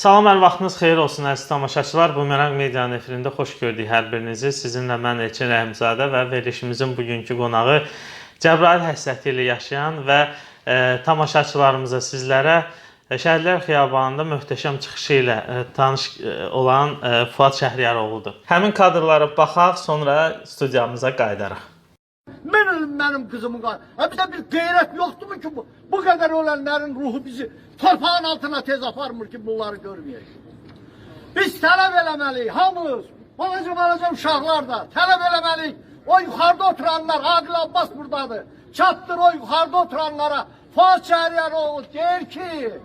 Salam, hər vaxtınız xeyir olsun əziz tamaşaçılar. Bumerang Medianın efirində xoş gördük hər birinizi. Sizinlə mən Elçin Rəhimzadə və verilişimizin bugünkü qonağı Cəbrayıl həsrəti ilə yaşayan və e, tamaşaçılarımıza sizlərə e, Şəhidlər Xiyabanında möhtəşəm çıxışı ilə e, tanış e, olan e, Fuad Şəhriyaroğludur. Həmin kadrlara baxaq, sonra studiyamıza qayıdarıq. Benim kızımın kan. Ha bir de bir gayret yoktu mu ki bu? Bu kadar ölenlerin ruhu bizi torpağın altına tez aparmır ki bunları görmeyek. Biz talep eləməliyik hamımız. Balaca balaca uşaqlar da talep eləməliyik. O yukarıda oturanlar Adil Abbas buradadır. Çatdır o yukarıda oturanlara. Fuat Şehriyaroğlu der ki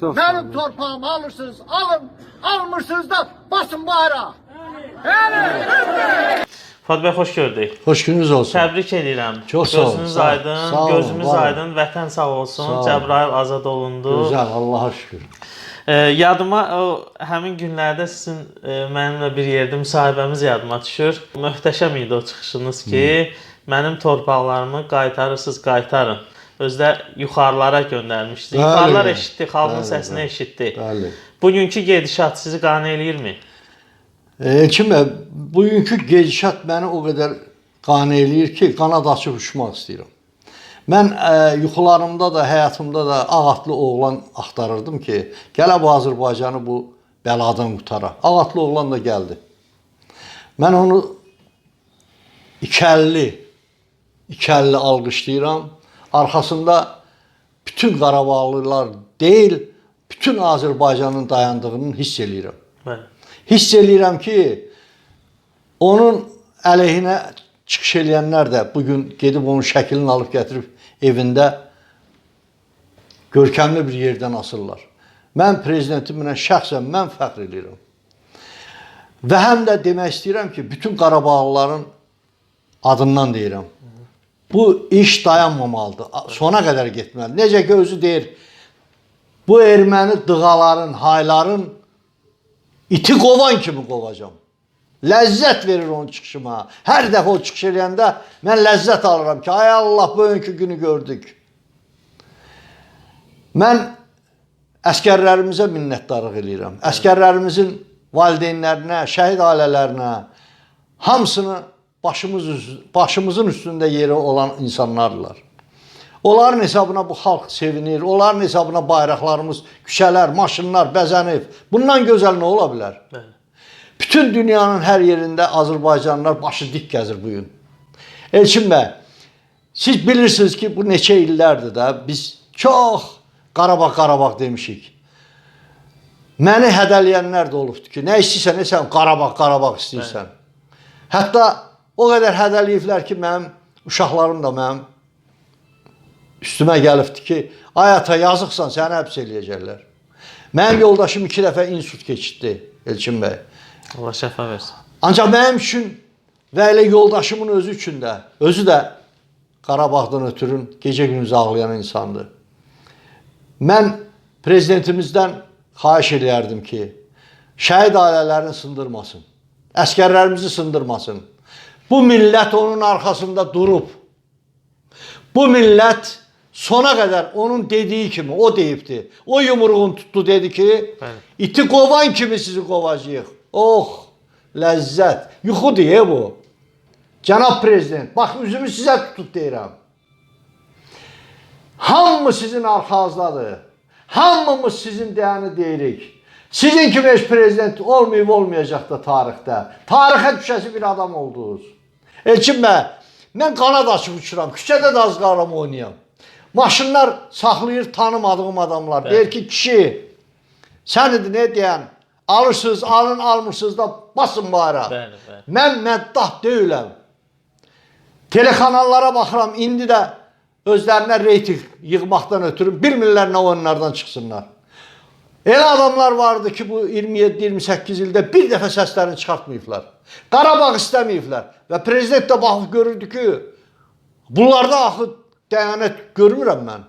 Çok benim torpağımı alırsınız alın. Almırsınız da basın bayrağı. Evet. Fuad bəy xoş gördük. Hoş gününüz olsun. Təbrik edirəm. Çox sağ olun, Gözünüz aydın, Sağ olun, gözümüz var aydın, vətən sağ olsun. Sağ olun. Cəbrayıl azad olundu. Güzel Allah'a şükür. E, yadıma o həmin günlərdə sizin e, mənimlə bir yerdə müsahibəmiz yadıma düşür. Möhtəşəm idi o çıxışınız ki, mənim torpaqlarımı qaytarırsınız, qaytarın. Özdə yuxarılara göndərmişdiniz. Bəli. Yuxarılar eşitdi, xalqın səsini eşitdi. Bəli. Bugünkü gedişat sizi qane eləyirmi? Elçin bəy, bugünkü gedişat məni o qədər qane eləyir ki, qanad açıb uçmaq istəyirəm. Mən e, yuxularımda da, həyatımda da ağatlı oğlan axtarırdım ki, gələ bu Azərbaycanı bu bəladan qutara. Ağatlı oğlan da gəldi. Mən onu ikəlli, ikəlli alqışlayıram. Arxasında bütün Qarabağlılar deyil, bütün Azərbaycanın dayandığını hiss eləyirəm. Hiss eləyirəm ki, onun əleyhinə çıxış eləyənlər də bu gedib onun şəklini alıb gətirib evində görkəmli bir yerdən asırlar. Mən prezidentimlə şəxsən mən fəxr edirəm. Və həm də demək istəyirəm ki, bütün Qarabağlıların adından deyirəm. Bu iş dayanmamalıdır. Sona qədər getməlidir. Necə ki özü deyir, bu erməni dığaların, hayların iti qovan kimi qovacam. Ləzzət verir onun çıxışıma. Hər dəfə o çıxış eləyəndə mən ləzzət alıram ki, ay Allah bugünkü günü gördük. Mən əskərlərimizə minnətdarlıq eləyirəm. Əskərlərimizin valideynlərinə, şəhid ailələrinə hamısını başımız başımızın üstündə yeri olan insanlardılar. Onların hesabına bu xalq sevinir. Onların hesabına bayraqlarımız, küçələr, maşınlar bəzənib. Bundan gözəl nə ola bilər? Bəli. Bütün dünyanın hər yerində Azərbaycanlılar başı dik gəzir bu gün. Elçin bəy, siz bilirsiniz ki, bu neçə illərdir də biz çox Qarabağ Qarabağ demişik. Məni hədələyənlər də olubdu ki, nə istəyirsən, sən Qarabağ Qarabağ istəyirsən. Hətta o qədər hədələyiblər ki, mənim uşaqlarım da mənim üstümə gəlibdi ki, ay ata yazıqsan, səni həbs eləyəcəklər. Mənim yoldaşım iki dəfə insult keçirdi Elçin bəy. Allah şəfa versin. Ancaq mənim üçün və elə yoldaşımın özü üçün də, özü də Qarabağdan ötürün gecə gündüz ağlayan insandır. Mən prezidentimizdən xahiş eləyərdim ki, şəhid ailələrini sındırmasın. Əskərlərimizi sındırmasın. Bu millət onun arxasında durub. Bu millət sona qədər onun dediyi kimi o deyibdi. O yumruğun tutdu dedi ki, Bəli. iti qovan kimi sizi qovacağıq. Oh, ləzzət. Yuxu deyə bu. Cənab prezident, bax üzümü sizə tutub deyirəm. Hamı sizin arxanızdadır. Hamımız sizin deyəni deyirik. Sizin kimi heç prezident olmayıb olmayacaq da tarixdə. Tarixə düşəsi bir adam oldunuz. Elçin bəy, mən qanad açıb uçuram. Küçədə də az qaram oynayam. Maşınlar saxlayır tanımadığım adamlar. Deyir ki, kişi, sən idi nə deyən? Alırsınız, alın, almırsınız da basın bayrağı. Bəli, bəli. Mən məddah deyiləm. Telekanallara baxıram, indi də özlərinə reyting yığmaqdan ötürü bilmirlər nə oyunlardan çıxsınlar. Elə adamlar vardı ki, bu 27-28 ildə bir dəfə səslərini çıxartmayıblar. Qarabağ istəməyiblər və prezident də baxıb görürdü ki, bunlarda axı dəyanət görmürəm mən.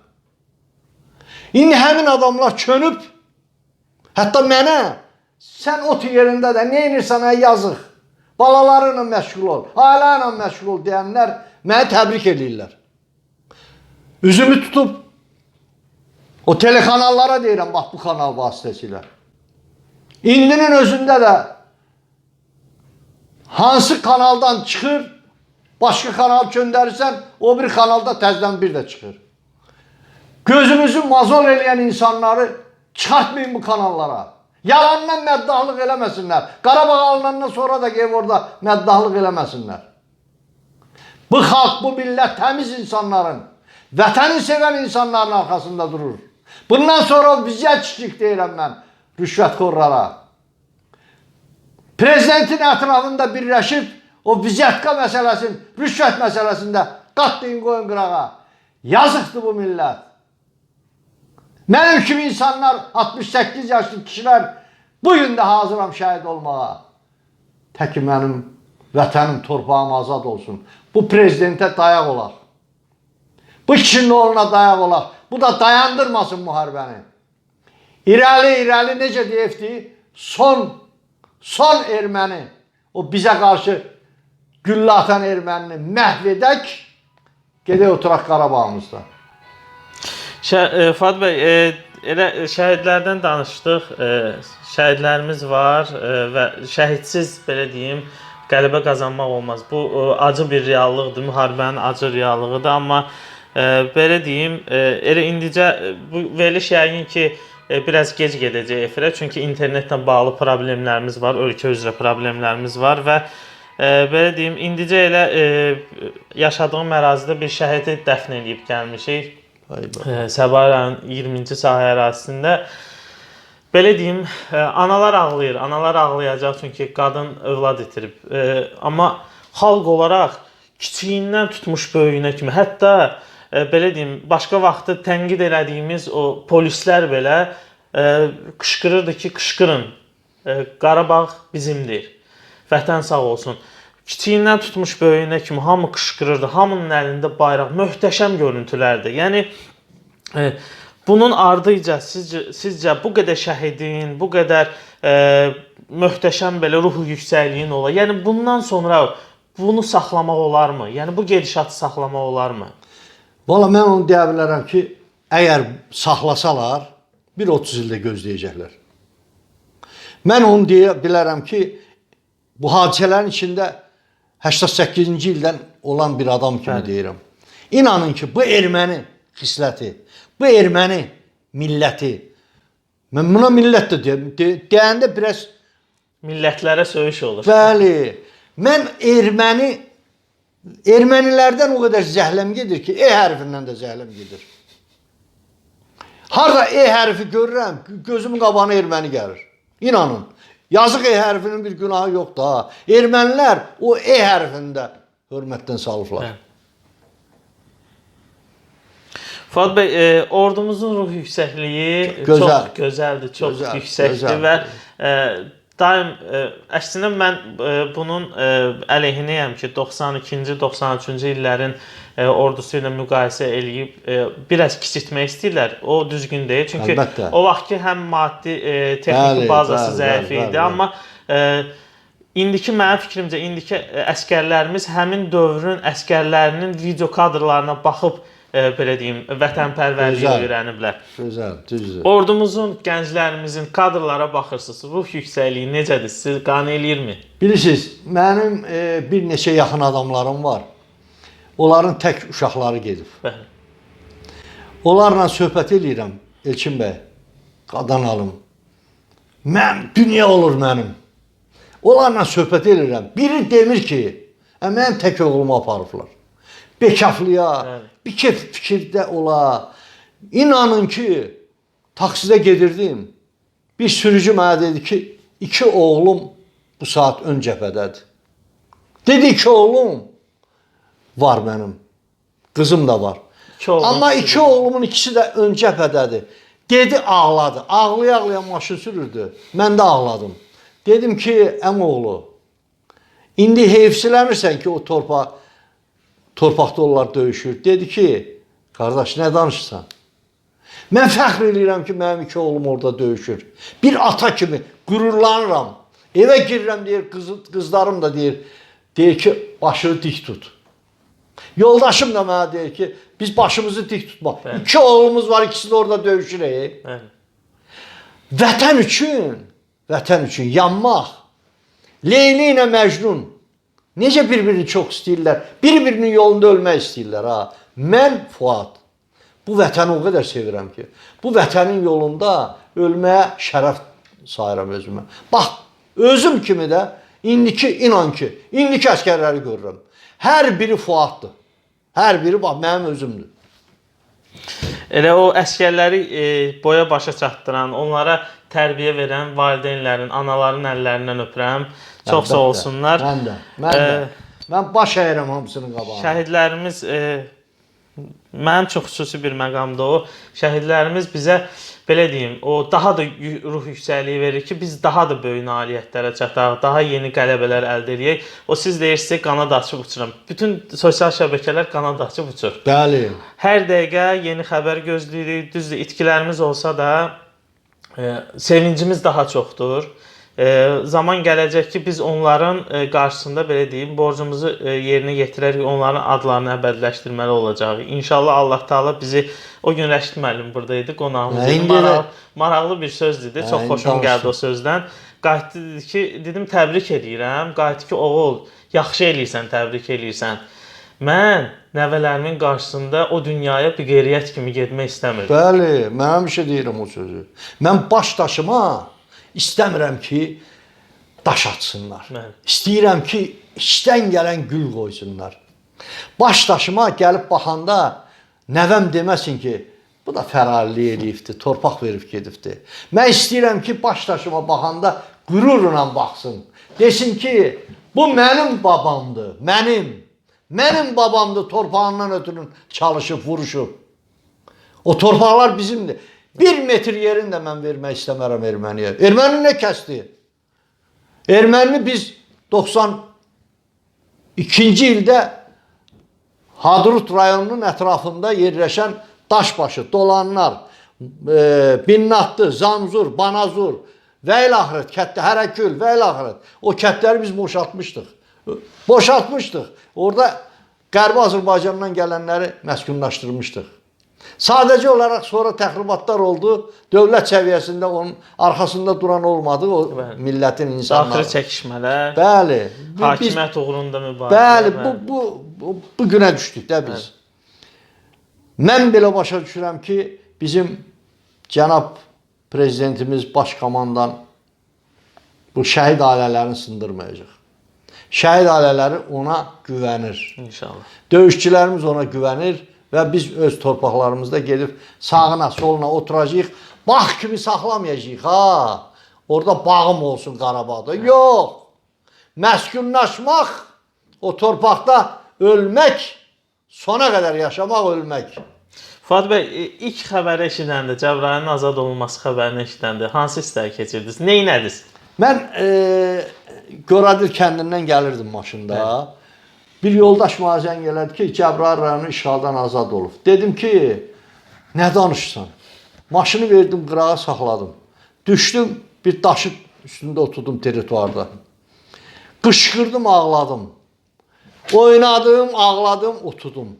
İndi həmin adamlar çönüb, hətta mənə sən ot yerində də nə edirsən ay yazıq. Balalarınla məşğul ol, ailə ilə məşğul ol deyənlər məni təbrik eləyirlər. Üzümü tutub o telekanallara deyirəm bax bu kanal vasitəsilə. İndinin özündə də hansı kanaldan çıxır, başqa kanal göndərirsən, o bir kanalda təzədən bir də çıxır. Gözünüzü mazol eləyən insanları çıxartmayın bu kanallara. Yalandan məddahlıq eləməsinlər. Qarabağ alınandan sonra da gəlib orada məddahlıq eləməsinlər. Bu xalq, bu millət təmiz insanların, vətəni sevən insanların arxasında durur. Bundan sonra bizə çiçik deyirəm mən rüşvətxorlara. Prezidentin ətrafında birləşib o vizyətka məsələsinin, rüşvət məsələsində qatlayın qoyun qırağa. Yazıqdır bu millət. Mənim kimi insanlar 68 yaşlı kişilər bu gün də hazıram şəhid olmağa. Təki mənim vətənim, torpağım azad olsun. Bu prezidentə dayaq olaq. Bu kişinin oğluna dayaq olaq. Bu da dayandırmasın müharibəni. İrəli, irəli necə deyibdi? Son, son erməni, o bizə qarşı güllə atan ermənini məhv edək, gedək oturaq Qarabağımızda. Şə, e, Fuad bəy, e, elə şəhidlərdən danışdıq. E, şəhidlərimiz var e, və şəhidsiz belə deyim, qələbə qazanmaq olmaz. Bu e, acı bir reallıqdır, müharibənin acı reallığıdır, amma e, belə deyim, e, elə indicə e, bu veriliş yəqin ki e, biraz gec gedəcək efirə, çünki internetlə bağlı problemlərimiz var, ölkə üzrə problemlərimiz var və e, belə deyim, indicə elə e, yaşadığım ərazidə bir şəhidi dəfn edib gəlmişik. Ə, Səbahi rayon 20-ci sahə ərazisində belə deyim, ə, analar ağlayır. Analar ağlayacaq çünki qadın övlad itirib. Ə, Amma xalq olaraq kiçiyindən tutmuş böyüyünə kimi, hətta ə, belə deyim, başqa vaxtı tənqid elədiyimiz o polislər belə ə, qışqırırdı ki, qışqırın. Ə, Qarabağ bizimdir. Vətən sağ olsun. Kiçiyindən tutmuş böyüyünə kimi hamı qışqırırdı. Hamının əlində bayraq, möhtəşəm görüntülərdir. Yəni e, bunun ardıca sizcə sizcə bu qədər şəhidin, bu qədər e, möhtəşəm belə ruh yüksəkliyin ola. Yəni bundan sonra bunu saxlamaq olarmı? Yəni bu gedişatı saxlamaq olarmı? Valla mən onu deyə bilərəm ki, əgər saxlasalar, bir 30 ildə gözləyəcəklər. Mən onu deyə bilərəm ki, bu hadisələrin içində 88-ci ildən olan bir adam kimi Bəli. deyirəm. İnanın ki, bu erməni xisləti, bu erməni milləti, mən buna millət də deyirəm, de, deyəndə biraz Millətlərə söyüş olur. Bəli. Mən erməni ermənilərdən o qədər zəhləm gedir ki, E hərfindən də zəhləm gedir. Harda E hərfi görürəm, gözümün qabağına erməni gəlir. İnanın. Yazıq E hərfinin bir günahı yoxdur ha. Ermənilər o E hərfində hörmətdən salıblar. Bəli. Fuad bəy, e, ordumuzun ruh yüksəkliyi Gözəl. çox gözəldir, çox Gözəl, yüksəkdir gözəl. və e, daim e, əslində mən e, bunun e, əleyhinəyəm ki, 92-ci, 93-cü illərin e, ordusu ilə müqayisə eləyib e, biraz kiçiltmək istəyirlər. O düzgün deyil. Çünki Əlbəttə. o vaxtki həm maddi, e, texniki Bəli, bazası bəli, zəif bəli, idi, bəli, amma e, İndiki mənim fikrimcə indiki ə, əskərlərimiz həmin dövrün əskərlərinin video kadrlarına baxıb ə, belə deyim, vətənpərvərliyi Gözəl. öyrəniblər. Gözəl, düzdür. Ordumuzun, gənclərimizin kadrlara baxırsınız, ruh yüksəkliyi necədir? Sizi qane eləyirmi? Bilirsiniz, mənim e, bir neçə yaxın adamlarım var. Onların tək uşaqları gedib. Bəli. Onlarla söhbət eləyirəm Elçin bəy. Qadan alım. Mən dünya olur mənim. Onlarla söhbət eləyirəm. Biri demir ki, "Ə, mənim tək oğlumu aparıblar." Bekaflıya, Bəli. bir kef fikirdə ola. İnanın ki, taksidə gedirdim. Bir sürücü mənə dedi ki, iki oğlum bu saat ön cəbhədədir. Dedi iki oğlum var mənim. Qızım da var. İki Amma sürücü. iki oğlumun ikisi də ön cəbhədədir. Dedi ağladı. Ağlaya-ağlaya maşın sürürdü. Mən də ağladım. Dedim ki, əmoğlu, indi heyfsiləmirsən ki, o torpa torpaqda onlar döyüşür. Dedi ki, qardaş, nə danışırsan? Mən fəxr edirəm ki, mənim iki oğlum orada döyüşür. Bir ata kimi qürurlanıram. Evə girirəm deyir, qız, qızlarım da deyir, deyir ki, başını dik tut. Yoldaşım da mənə deyir ki, biz başımızı dik tutma. Bəli. İki oğlumuz var, ikisi də orada döyüşür. Bəli. Vətən üçün vətən üçün yanmaq. Leyli ilə Məcnun necə bir-birini çox istəyirlər, bir-birinin yolunda ölmək istəyirlər ha. Mən Fuad bu vətəni o qədər sevirəm ki, bu vətənin yolunda ölməyə şərəf sayıram özümə. Bax, özüm kimi də indiki inan ki, indiki əskərləri görürəm. Hər biri Fuaddır. Hər biri bax mənim özümdür. Elə o əskərləri e, boya başa çatdıran, onlara tərbiyə verən valideynlərin, anaların əllərindən öpürəm. Çox sağ olsunlar. Mən də. Mən də. Ə, Mən baş əyirəm hamısının qabağına. Şəhidlərimiz e, mənim çox xüsusi bir məqamdır o. Şəhidlərimiz bizə belə deyim, o daha da ruh yüksəkliyi verir ki, biz daha da böyük nailiyyətlərə çataq, daha yeni qələbələr əldə edək. O siz deyirsiniz qanad açıb uçuram. Bütün sosial şəbəkələr qanad açıb uçur. Bəli. Hər dəqiqə yeni xəbər gözləyirik. Düzdür, itkilərimiz olsa da sevincimiz daha çoxdur. Zaman gələcək ki, biz onların e, qarşısında belə deyim, borcumuzu e, yerinə yetirərək onların adlarını əbədiləşdirməli olacağıq. İnşallah Allah Taala bizi o gün Rəşid müəllim burada idi, qonağımız idi. də- Maraqlı, bir söz dedi. Çox xoşum gəldi o sözdən. Qayıtdı dedi ki, dedim təbrik edirəm. Qayıtdı ki, oğul, yaxşı eləyirsən, təbrik eləyirsən. Mən nəvələrimin qarşısında o dünyaya bir qeyriyyət kimi getmək istəmirdim. Bəli, mən həmişə deyirəm o sözü. Mən baş daşıma istəmirəm ki, daş atsınlar. Bəli. İstəyirəm ki, içdən gələn gül qoysunlar. Baş daşıma gəlib baxanda nəvəm deməsin ki, bu da fərarlı eləyibdi, torpaq verib gedibdi. Mən istəyirəm ki, baş daşıma baxanda qürurla baxsın. Desin ki, bu mənim babamdır, mənim. Mənim babamdır, torpağından ötürün çalışıb, vuruşub. O torpaqlar bizimdir. Bir metr yerini də mən vermək istəmərəm erməniyə. Erməni nə kəsdi? Erməni biz 92-ci ildə Hadrut rayonunun ətrafında yerləşən Daşbaşı, Dolanlar, e, Binnatlı, Zamzur, Banazur və ilə axırət, kətdə Hərəkül və ilə axırət. O kətləri biz boşaltmışdıq. Boşaltmışdıq. Orada Qərbi Azərbaycandan gələnləri məskunlaşdırmışdıq. Sadəcə olaraq sonra təxribatlar oldu. Dövlət səviyyəsində onun arxasında duran olmadı o Bəli. millətin insanları. Daxili çəkişmələr, Bəli. Hakimiyyət uğrunda mübarizə. Bəli, bu bu bu, bu günə düşdük də biz. Mən belə başa düşürəm ki, bizim cənab prezidentimiz baş komandan bu şəhid ailələrini sındırmayacaq. Şəhid ailələri ona güvənir. İnşallah. Döyüşçülərimiz ona güvənir və biz öz torpaqlarımızda gedib sağına, soluna oturacağıq. Bağ kimi saxlamayacağıq ha. Orada bağım olsun Qarabağda. Yox. Məskunlaşmaq, o torpaqda ölmək, sona qədər yaşamaq, ölmək. Fuad bəy, e, ilk xəbəri eşidəndə, Cəbrayılın azad olunması xəbərini eşidəndə hansı hissləri keçirdiniz? Nə etdiniz? Mən e, Goradir kəndindən gəlirdim maşında. Bir yoldaş mənə zəng elədi ki, Cəbrayıl rayonu işğaldan azad olub. Dedim ki, nə danışırsan? Maşını verdim qırağa saxladım. Düşdüm, bir daşın üstündə oturdum territuarda. Qışqırdım, ağladım. Oynadım, ağladım, oturdum.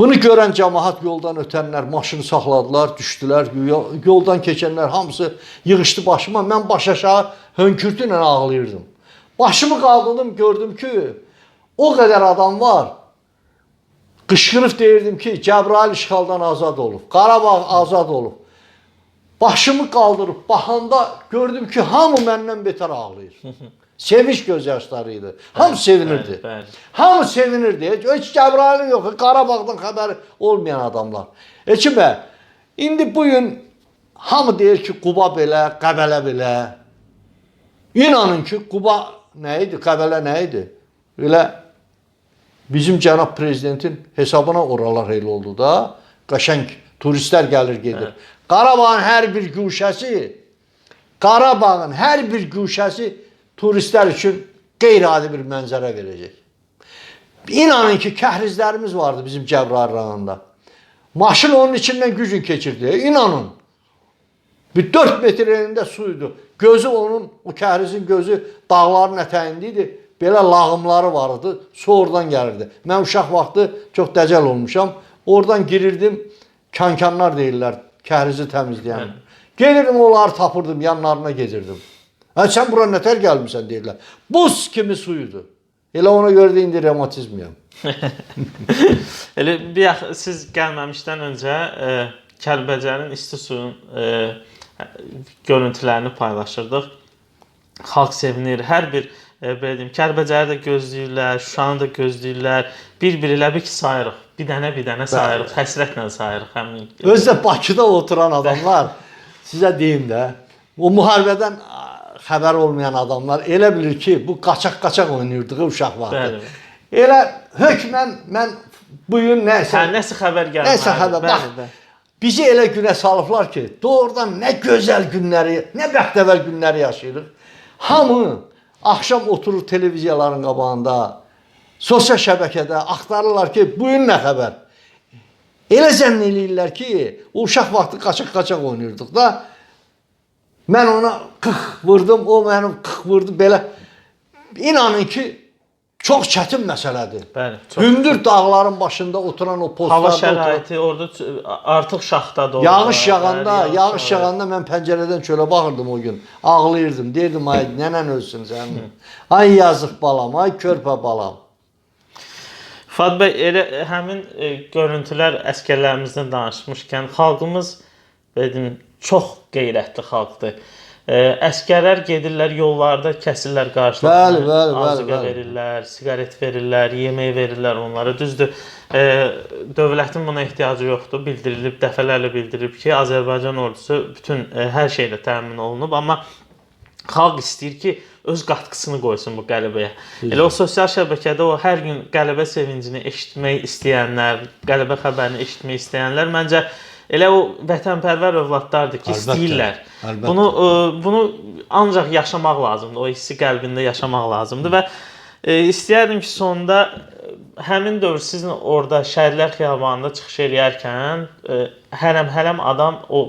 Bunu görən cəmaət yoldan ötənlər maşını saxladılar, düşdülər. Yo- Yoldan keçənlər hamısı yığışdı başıma. Mən baş aşağı hönkürtü ilə ağlayırdım. Başımı qaldırdım, gördüm ki, o qədər adam var. Qışqırıb deyirdim ki, Cəbrayıl işğaldan azad olub, Qarabağ azad olub. Başımı qaldırıb baxanda gördüm ki, hamı məndən betər ağlayır. Sevinç göz yaşları idi. Hamı sevinirdi. Bəli, bəli. Hamı sevinirdi. Heç Cəbrayılın yox, Qarabağdan xəbəri olmayan adamlar. Heç bə, indi bu gün hamı deyir ki, Quba belə, Qəbələ belə. İnanın ki, Quba nə idi, Qəbələ nə idi? Elə bizim cənab prezidentin hesabına oralar elə oldu da. Qəşəng turistlər gəlir gedir. Qarabağın hər bir guşəsi Qarabağın hər bir guşəsi turistlər üçün qeyri-adi bir mənzərə verəcək. İnanın ki, kəhrizlərimiz vardı bizim Cəbrayıl rayonunda. Maşın onun içindən gücün keçirdi. İnanın. Bir 4 metr enində suydu. Gözü onun, o kəhrizin gözü dağların ətəyində idi. Belə lağımları vardı. Su oradan gəlirdi. Mən uşaq vaxtı çox dəcəl olmuşam. Oradan girirdim. Kankanlar deyirlər, kəhrizi təmizləyən. Gelirdim onları tapırdım, yanlarına gedirdim. Ha sən bura nətər gəlmisən deyirlər. Buz kimi suyudur. Elə ona görə də indi revmatizmiyəm. Elə bir yax siz gəlməmişdən öncə e, Kəlbəcərin isti suyun e, görüntülərini paylaşırdıq. Xalq sevinir. Hər bir e, belə deyim, Kəlbəcəri də gözləyirlər, Şuşanı da gözləyirlər. Bir-bir elə bir ki sayırıq. Bir dənə bir dənə sayırıq, həsrətlə sayırıq həmin. Özdə Bakıda oturan adamlar sizə deyim də, o müharibədən xəbər olmayan adamlar elə bilir ki, bu qaçaq-qaçaq oynayırdığı uşaq vaxtı. Bəli. Elə hökmən mən bu gün nəsə Hə, nəsə xəbər gəlməlidir. Nəsə xəbər. Bax, Bəli, bəli. bizi elə günə salıblar ki, doğrudan nə gözəl günləri, nə bəxtəvər günləri yaşayırıq. Hamı axşam oturur televiziyaların qabağında, sosial şəbəkədə axtarırlar ki, bu gün nə xəbər? Elə zənn eləyirlər ki, o uşaq vaxtı qaçaq-qaçaq oynayırdıq da. Mən ona 40 vurdum, o mənim 40 vurdu belə. İnanın ki, çox çətin məsələdir. Bəli, çox. Hündür dağların başında oturan o postlarda Hava oturan. şəraiti orada ç- artıq şaxtadır. orada. Yağış yağanda, Bəli, yağış yağır. yağanda mən pəncərədən çölə baxırdım o gün. Ağlayırdım. Deyirdim ay nənən ölsün sənin. Ay yazıq balam, ay körpə balam. Fuad bəy, elə həmin e, görüntülər əskərlərimizdən danışmışkən xalqımız dedim çox qeyrətli xalqdır. E, əskərlər gedirlər yollarda kəsirlər qarşılarına. Bəli, bəli, bəli, Azıqa bəli. verirlər, siqaret verirlər, yemək verirlər onlara. Düzdür. E, dövlətin buna ehtiyacı yoxdur. Bildirilib, dəfələrlə bildirib ki, Azərbaycan ordusu bütün e, hər şeylə təmin olunub, amma xalq istəyir ki, öz qatqısını qoysun bu qələbəyə. Elə o sosial şəbəkədə o hər gün qələbə sevincini eşitmək istəyənlər, qələbə xəbərini eşitmək istəyənlər məncə elə o vətənpərvər övladlardır ki, Əlbəttə, istəyirlər. əlbəttə. Bunu ə, bunu ancaq yaşamaq lazımdır. O hissi qəlbində yaşamaq lazımdır və ə, istəyərdim ki, sonda ə, həmin dövr sizin orada Şəhidlər Xiyabanında çıxış eləyərkən ə, hərəm-hərəm adam o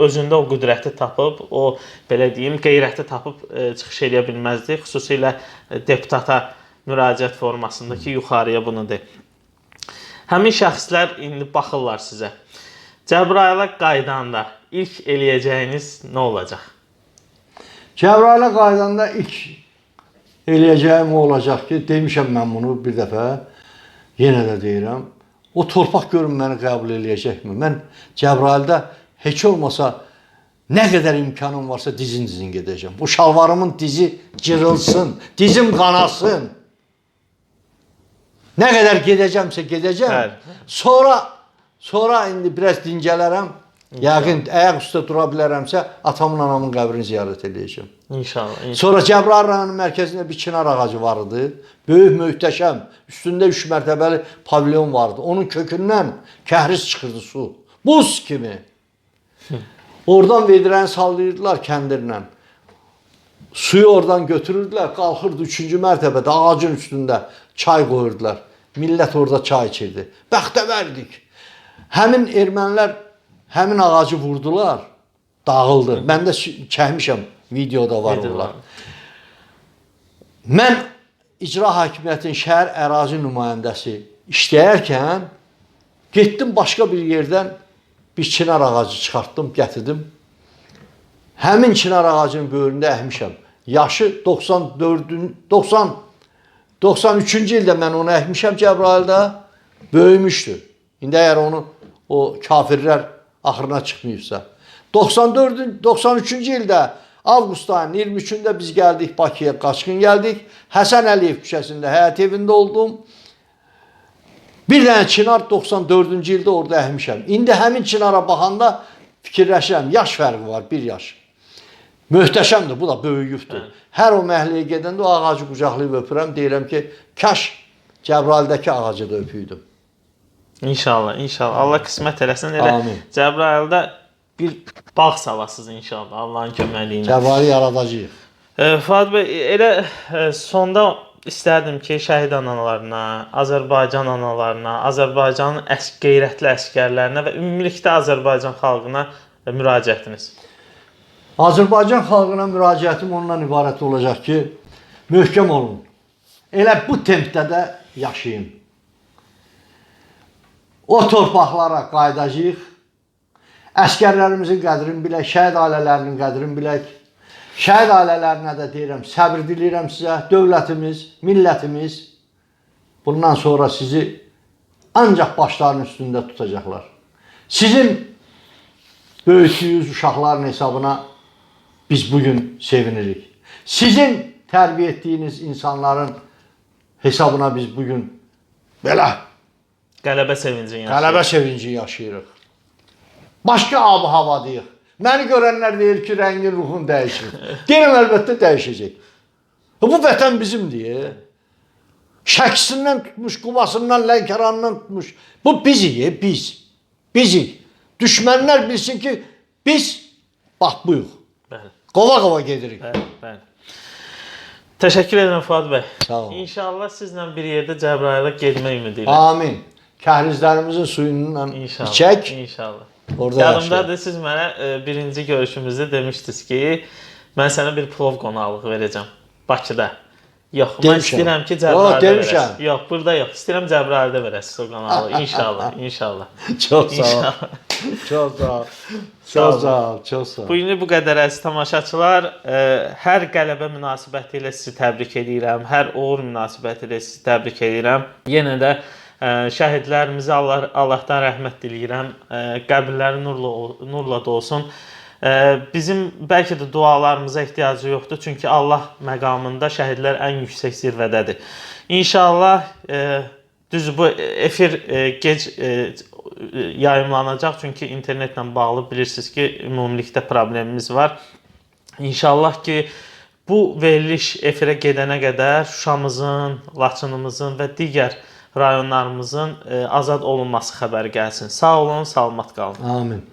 özündə o qüdrəti tapıb, o belə deyim, qeyrəti tapıb e, çıxış edə bilməzdi. Xüsusilə e, deputata müraciət formasında ki, yuxarıya bunu de. Həmin şəxslər indi baxırlar sizə. Cəbrayıla qaydanda ilk eləyəcəyiniz nə olacaq? Cəbrayılə qaydanda ilk eləyəcəyim o olacaq ki, demişəm mən bunu bir dəfə, yenə də deyirəm. O torpaq görün məni qəbul eləyəcəkmi? Mən Cəbrayılda heç olmasa nə qədər imkanım varsa dizin-dizin gedəcəm. Bu şalvarımın dizi cırılsın, dizim qanasın. Nə qədər gedəcəmsə gedəcəm. Sonra sonra indi biraz dincələrəm. Yəqin ayaq üstə dura bilərəmsə atamın anamın qəbrini ziyarət edəcəm. İnşallah. inşallah. Sonra Cəbrayıl rayonunun mərkəzində bir çinar ağacı var idi. Böyük, möhtəşəm. Üstündə 3 mərtəbəli pavilyon vardı. Onun kökündən kəhriz çıxırdı su. Buz kimi. Oradan vedrəni sallayırdılar kəndirlə. Suyu oradan götürürdülər, qalxırdı 3-cü mərtəbədə ağacın üstündə çay qoyurdular. Millət orada çay içirdi. Bəxtəvərdik. Həmin ermənilər həmin ağacı vurdular, dağıldı. Mən də çəkmişəm, videoda var onlar. Mən icra hakimiyyətinin şəhər ərazi nümayəndəsi işləyərkən getdim başqa bir yerdən bir çinar ağacı çıxartdım, gətirdim. Həmin çinar ağacının böyründə əhmişəm. Yaşı 94-ün 90 93-cü ildə mən onu əkmişəm Cəbrayılda. Böyümüşdü. İndi əgər onu o kafirlər axırına çıxmayıbsa. 94 93-cü ildə avqust ayının 23-də biz gəldik Bakıya, qaçqın gəldik. Həsən Əliyev küçəsində həyat evində oldum. Bir dənə çinar 94-cü ildə orada əhmişəm. İndi həmin çinara baxanda fikirləşirəm, yaş fərqi var, 1 yaş. Möhtəşəmdir, bu da böyüyübdür. Hər o məhəlləyə gedəndə o ağacı qucaqlayıb öpürəm, deyirəm ki, kaş Cəbrayıldakı ağacı da öpüydüm. İnşallah, inşallah. Allah qismət eləsin. Elə Amin. Cəbrayılda bir bağ salasız inşallah Allahın köməyi ilə. Cəbrayılı yaradacağıq. E, Fuad bəy, elə e, sonda istərdim ki, şəhid analarına, Azərbaycan analarına, Azərbaycanın əs qeyrətli əskərlərinə və ümumilikdə Azərbaycan xalqına e, müraciətiniz. Azərbaycan xalqına müraciətim ondan ibarət olacaq ki, möhkəm olun. Elə bu tempdə də yaşayın. O torpaqlara qayıdacağıq. Əskərlərimizin qədrini bilək, şəhid ailələrinin qədrini bilək. Şəhid ailələrinə də deyirəm, səbr diləyirəm sizə. Dövlətimiz, millətimiz bundan sonra sizi ancaq başlarının üstündə tutacaqlar. Sizin böyütdüyünüz uşaqların hesabına biz bugün sevinirik. Sizin tərbiyə etdiyiniz insanların hesabına biz bugün belə Qələbə sevincin yaşayır. qələbə sevinci yaşayırıq. Başqa ab havadayıq. Məni görənlər deyir ki, rəngin, ruhun dəyişir. Deyirəm əlbəttə dəyişəcək. Bu vətən bizimdir. Şəksindən tutmuş, Qubasından, Lənkəranından tutmuş. Bu bizik, biz. Bizik. Düşmənlər bilsin ki, biz bax buyuq. Bəli. Qova-qova gedirik. Bəli, bəli. Təşəkkür edirəm Fuad bəy. Sağ olun. İnşallah sizlə bir yerdə Cəbrayıla getmək ümidi ilə. Amin. Kəhlizlərimizin suyundan İnşallah. içək. İnşallah. Orada. Yadımdadır siz mənə e, birinci görüşümüzdə demişdiniz ki, mən sənə bir plov qonaqlığı verəcəm Bakıda. Yox, mən Demişəm. istəyirəm ki, Cəbrayılda verəsiz. Yox, burada yox. İstəyirəm Cəbrayılda verəsiz o qonaqlığı. İnşallah, inşallah. Çox sağ ol. Çox sağ ol. Çox sağ ol. Çox sağ ol. Bu günlük bu qədər əziz tamaşaçılar. E, hər qələbə münasibəti ilə sizi təbrik edirəm. Hər uğur münasibəti ilə sizi təbrik edirəm. Yenə də şəhidlərimizə Allah Allahdan rəhmət diləyirəm. Qəbirləri nurla nurla dolsun. Bizim bəlkə də dualarımıza ehtiyacı yoxdur, çünki Allah məqamında şəhidlər ən yüksək zirvədədir. İnşallah düz bu efir gec yayımlanacaq, çünki internetlə bağlı bilirsiniz ki, ümumilikdə problemimiz var. İnşallah ki bu veriliş efirə gedənə qədər Şuşamızın, Laçınımızın və digər rayonlarımızın e, azad olunması xəbəri gəlsin. Sağ olun, salamat qalın. Amin.